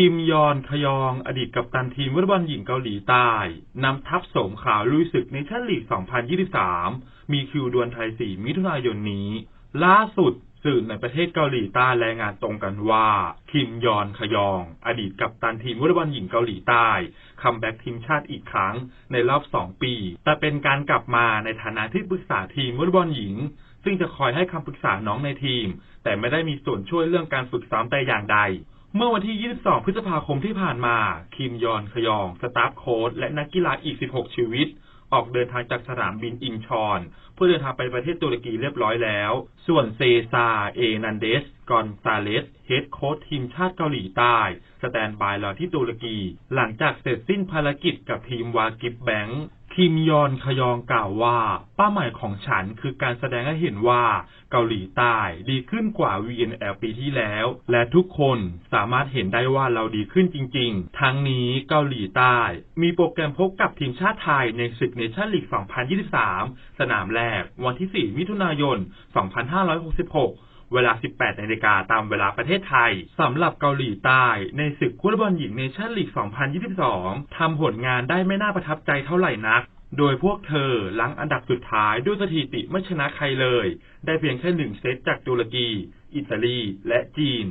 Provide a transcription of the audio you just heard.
คิมยอนขยอง อดีตกัปตันทีมวอลเลย์บอลหญิงเกาหลีใต้นำทัพโสมขาวลุยศึกในชั่นลีก 2023 มีคิวดวลไทย 4 มิถุนายนนี้ ล่าสุดสื่อในประเทศเกาหลีใต้รายงานตรงกันว่า คิมยอนขยอง อดีตกัปตันทีมวอลเลย์บอลหญิงเกาหลีใต้คัมแบ็กทีมชาติอีกครั้งในรอบ 2 ปี แต่เป็นการกลับมาในฐานะที่ปรึกษาทีมวอลเลย์บอลหญิง ซึ่งจะคอยให้คำปรึกษาน้องในทีม แต่ไม่ได้มีส่วนช่วยเรื่องการฝึกซ้อมแต่อย่างใด เมื่อวันที่ 22 พฤษภาคมที่ผ่านมา คิมยอนขยอง สตาฟโค้ชและนักกีฬาอีก 16 ชีวิต ออกเดินทางจากสนามบินอินชอน เพื่อเดินทางไปประเทศตุรกีเรียบร้อยแล้ว ส่วนเซซา เอนันเดส กอนซาเลส เฮดโค้ชทีมชาติเกาหลีใต้ สแตนบายรอที่ตุรกี หลังจากเสร็จสิ้นภารกิจกับทีมวากิบแบงค์ คิมยอนขยองกล่าวว่า เป้าหมายของฉันคือการแสดงให้เห็นว่าเกาหลีใต้ดีขึ้นกว่า VNL ปีที่แล้ว และทุกคนสามารถเห็นได้ว่าเราดีขึ้นจริง ๆ ทั้งนี้เกาหลีใต้ มีโปรแกรมพบกับทีมชาติไทยในศึกเนชั่นลีก 2023 สนามแรกวันที่ 4 มิถุนายน 2566 เวลา 18 นาฬิกาตามเวลาประเทศไทยสำหรับเกาหลีใต้ ในศึกฟุตบอลหญิงเนชั่นลีก 2022 ทำผลงานได้ไม่น่าประทับใจเท่าไหร่นัก โดยพวกเธอหลังอันดับสุดท้ายด้วยสถิติไม่ชนะใครเลย ได้เพียงแค่หนึ่งเซตจากตุรกี อิตาลี และจีน